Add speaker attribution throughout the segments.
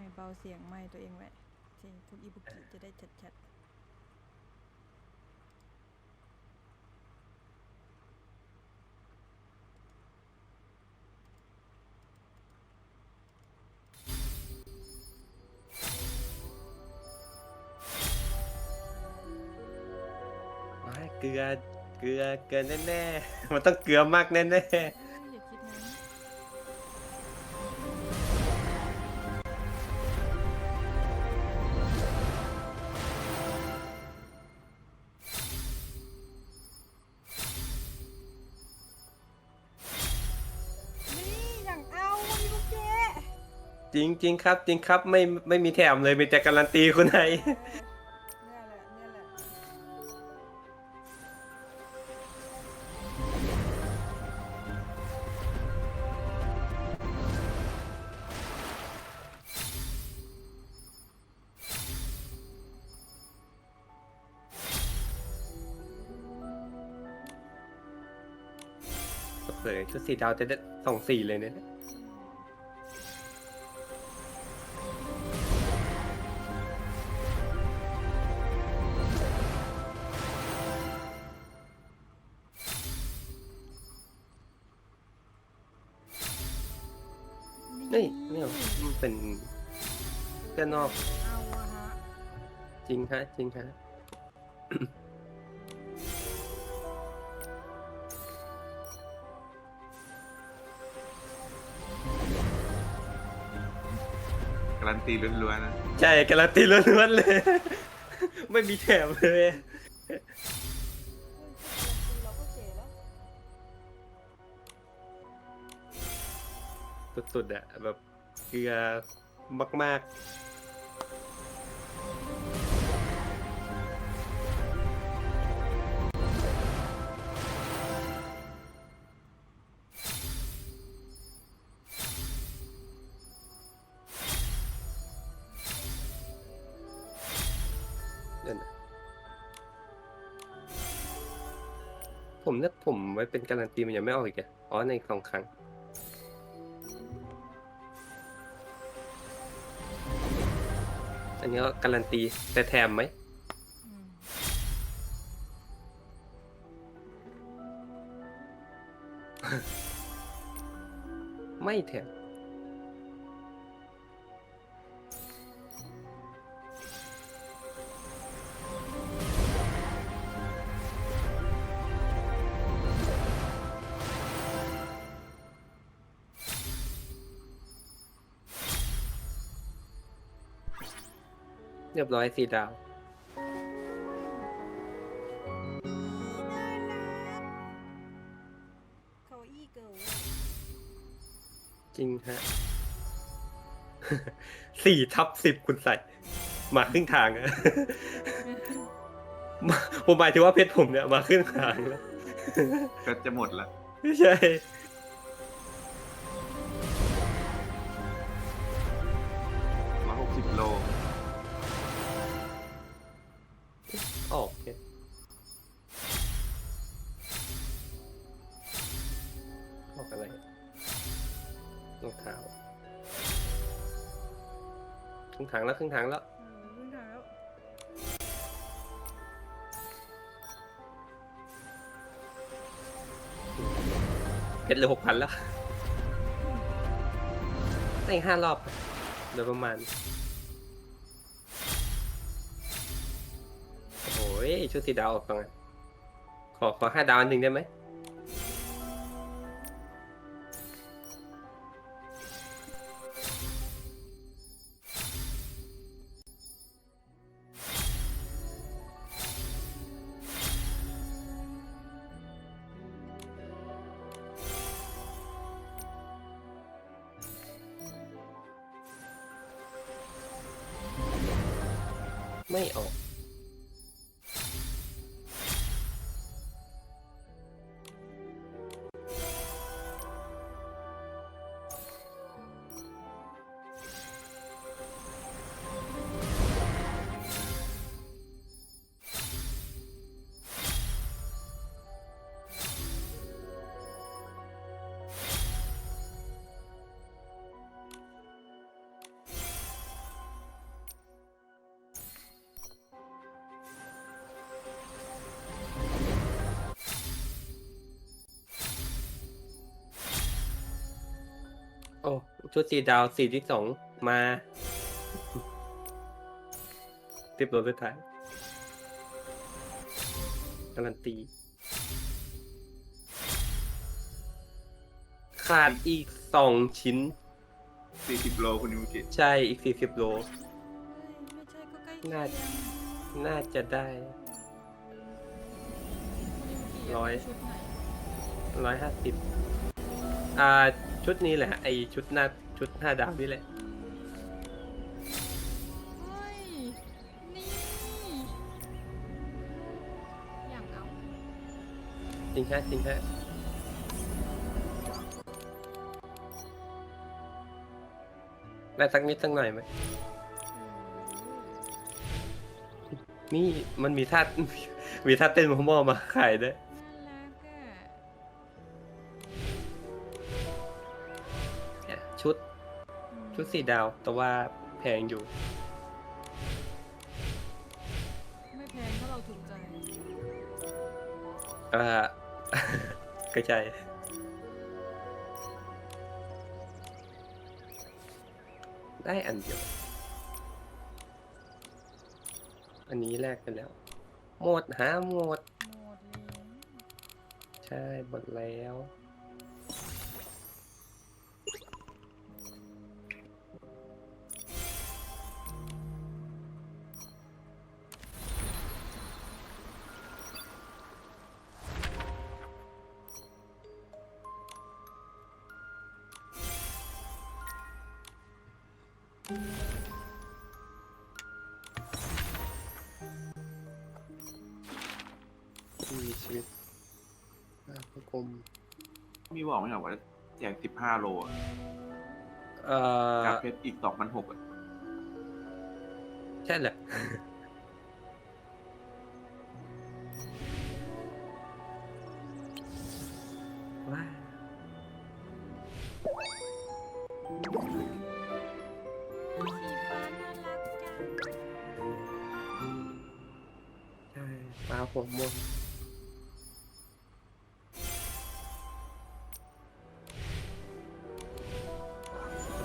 Speaker 1: ให้เบาเสียงไม้ตัวเองไว้เสียงคุณอิบุกิจะได้ชัด
Speaker 2: ว้ายเกลือ เกลือ เกลือแน่ๆ มันต้องเกลือมากแน่
Speaker 1: ๆ
Speaker 2: จริงครับ จริงครับไม่ไม่มีแถมเลยมีแต่การันตีคุณไอ
Speaker 1: เนี่ยแหละเนี่ยแหละ
Speaker 2: เผยชุดสีดาวจะได้สองสีเลยเนี่ย เนี่ยมันเป็นเพื่อนนอก
Speaker 1: เอาอะฮะ
Speaker 2: จริงฮะจริงฮะ
Speaker 3: การันตีล้วนๆนะ
Speaker 2: ใช่การันตีล้วนๆเลย ไม่มีแถมเลย สุดๆอะแบบเกลือมากๆเดินผมเนี่ยผมไว้เป็นการันตีมันยังไม่ออกอีกอะอ๋อในสองครั้ง อันนี้ก็การันตีแต่แถมไหม
Speaker 1: อืม
Speaker 2: ไม่แถม เรียบร้อยสีดาว
Speaker 1: เขาอี้เกิล
Speaker 2: จริงฮะ สี่ทับสิบคุณใส่ มาครึ่งทางอะ มาผมหมายถึงว่าเพชรผมเนี่ยมาครึ่งทางแล้ว
Speaker 3: ก็จะหมดละ
Speaker 2: ไม่ใช่างแล้วครึ่งทางแล้ว
Speaker 1: เออขึ้นทางแล้ว
Speaker 2: เพชรเหลือหกพันแล้วได้อีกห้ารอบโดยประมาณ โอ้ยชุดสีดาวออกก่อนขอขอห้าดาวอันหนึ่งได้ไหม ไม่ ชุดสีดาวสีที่สองมาติบโหลดสุดท้ายการันตี ขาดอีกสองชิ้น
Speaker 3: 40โลคุณยูกิ
Speaker 2: ใช่อีกสี่สิบโล
Speaker 1: เฮ้ยไม่ใช่ก็ใกล้เคีย
Speaker 2: น่า
Speaker 1: ง
Speaker 2: น่าจะได้
Speaker 1: คุณ
Speaker 2: ร้อย
Speaker 1: ชุดไหน
Speaker 2: ร้อยห้าสิบ อ่าชุดนี้แหละไอชุดหน้าชุดห้าดาวนี่แหละ
Speaker 1: เฮ้ย นี่ อย่างเอา
Speaker 2: จริงฮะจริงฮะได้สักนิดสักหน่อยไหมนี่มันมีท่า มีท่าเต้นของหม้อมาขายด้วย ชุดสีดาว แต่ว่าแพงอยู่
Speaker 1: ไม่แพงถ้าเราถูกใจ
Speaker 2: อ่าก็ใช่ได้อันเดียว อันนี้แลกไปแล้ว หมดหาหมด
Speaker 1: หมดเลย
Speaker 2: ใช่หมดแล้ว มีชีวิตภาพกลม
Speaker 3: มีบอกไหมครับว่าแจก15โลอะ
Speaker 2: เอ่อ
Speaker 3: กับเพชรอีก2,600อะ
Speaker 2: ใช่แหละ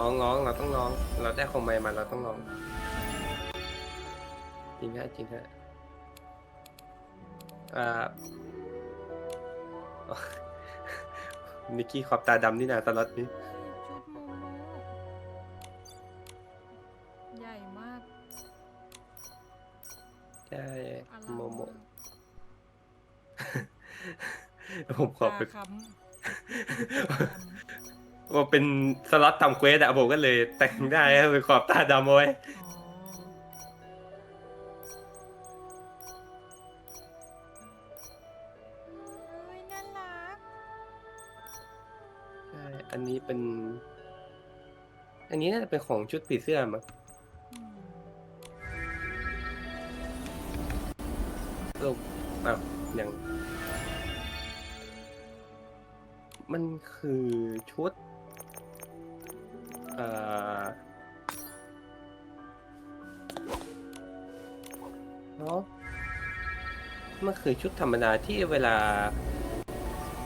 Speaker 1: ร้
Speaker 2: องร้องเราต้องร้อง เราได้ของใหม่มาเราต้องร้อง จริงฮะจริงฮะอ่านิกกี้ขอบตาดำนี่นาสล็อตนี้
Speaker 1: ชุดโมโมใหญ่มาก
Speaker 2: ใช่
Speaker 1: อลัง
Speaker 2: โมโมา
Speaker 1: ก
Speaker 2: ผมขอเป็น
Speaker 1: ตาค้ำ
Speaker 2: ว่าเป็นสล็อตทำเควสอะผมก็เลยแต่งได้ให้เป็นขอบตาดำเอาไว้
Speaker 1: อ๋อเฮ้ยน่ารัก
Speaker 2: ใช่อันนี้เป็น อันนี้น่าจะเป็นของชุดผีเสื้อมั้ง
Speaker 1: อืม
Speaker 2: ลูกอ้าวยังมันคือชุดเอ่อเนาะมันคือชุดธรรมดาที่เวลา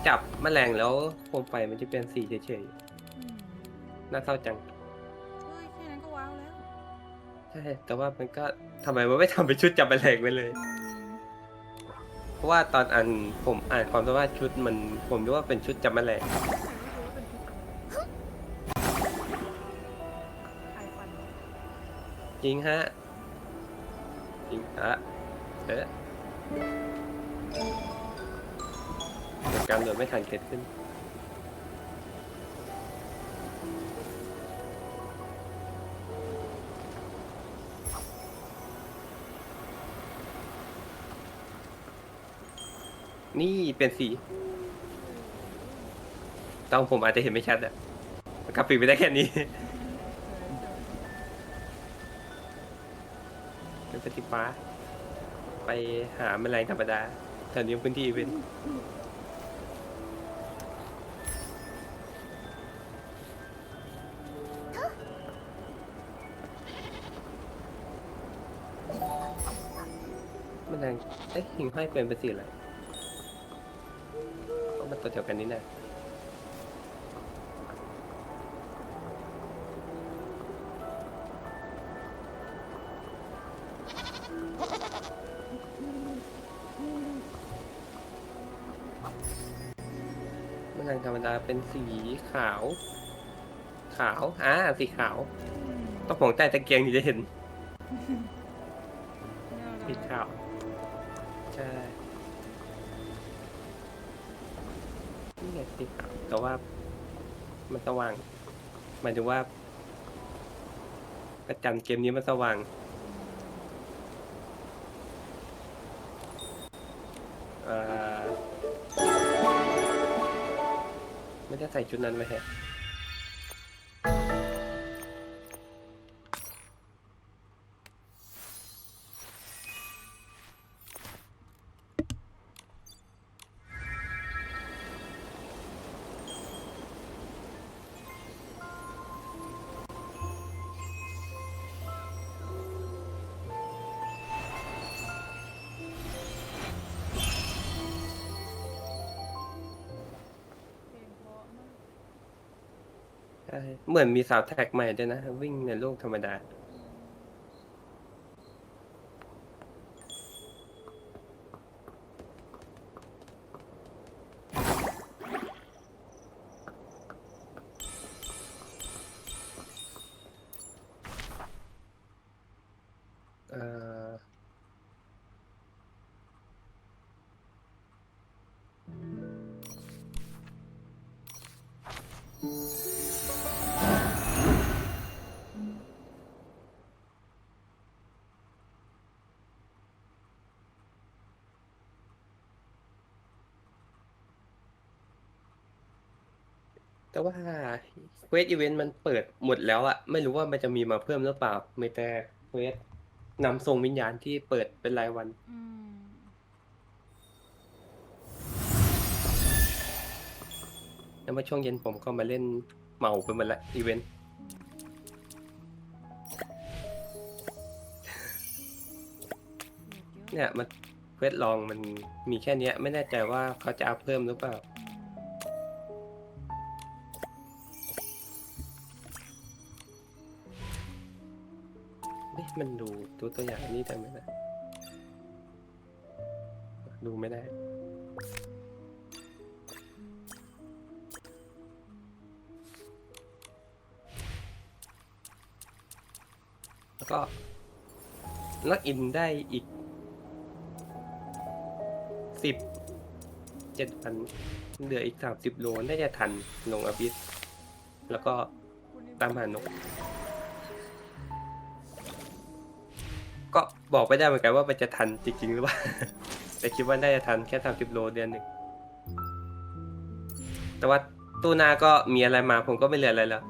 Speaker 2: จับแมลงแล้วโคมไฟมันจะเป็นสีเฉย
Speaker 1: อืม
Speaker 2: ๆน่าเศร้าจัง
Speaker 1: เฮ้ยแค่นั้นก็ว้าวแล้ว
Speaker 2: ใช่แต่ว่ามันก็ทำไมมันไม่ทำเป็นชุดจับแมลงไปเลย
Speaker 1: อืม
Speaker 2: เพราะว่าตอนอ่านผมอ่านความสามารถชุดมันผมรู้ว่าเป็นชุดจับแมลง จริงฮะ จริงฮะเอ๊ะเหตุการณ์โดดไม่ทันเกิดขึ้น นี่เป็นสีตอนผมอาจจะเห็นไม่ชัดอะกราฟิกไม่ได้แค่นี้ เป็นสติฟ้า ไปหาแมลงธรรมดาแถวนี้พื้นที่เป็นแมลงเอ้ยหิ่งห้อยเป็นเป็นสีอะไรก็มันตัวเดียวกันนี่นะ แมลงธรรมดาเป็นสีขาว ขาว อ่า สีขาว ต้องมองใต้ตะเกียงถึงจะเห็น สีขาว ใช่ นี่ไงสีขาว แต่ว่า มันสว่างหมายถึงว่าประจันเกมนี้มันสว่าง ไม่ได้ใส่ชุดนั้นไว้แฮะ ช่เหมือนมีสาวแท็กใหม่ด้วยนะ วิ่งในโลกธรรมดา เอ่อ แต่ว่าเควสอีเวนต์มันเปิดหมดแล้วอะไม่รู้ว่ามันจะมีมาเพิ่มหรือเปล่าไม่แต่เควสนำส่งวิญญาณที่เปิดเป็นรายวัน
Speaker 1: อืม
Speaker 2: แล้วเมื่อช่วงเย็นผมก็มาเล่นเหมาไปหมดละอีเวนต์
Speaker 1: เยอะ
Speaker 2: เนี่ยมันเควสลองมันมีแค่เนี้ย ไม่แน่ใจว่าเขาจะอัพเพิ่มหรือเปล่า เอ๊ะมันดูตัวตัวอย่างนี้ได้ไหมนะดูไม่ได้ แล้วก็ล็อกอินได้อีกสิบเจ็ดพันเหลืออีกสามสิบโลน่าจะทันลงอบิส แล้วก็ตามหานก บอกไม่ได้เหมือนกันว่ามันจะทันจริง ๆ หรือเปล่า แต่คิดว่าน่าจะทันแค่สามสิบโลเดือนหนึ่งแต่ว่าตู้หนาก็มีอะไรมาผมก็ไม่เหลืออะไรแล้ว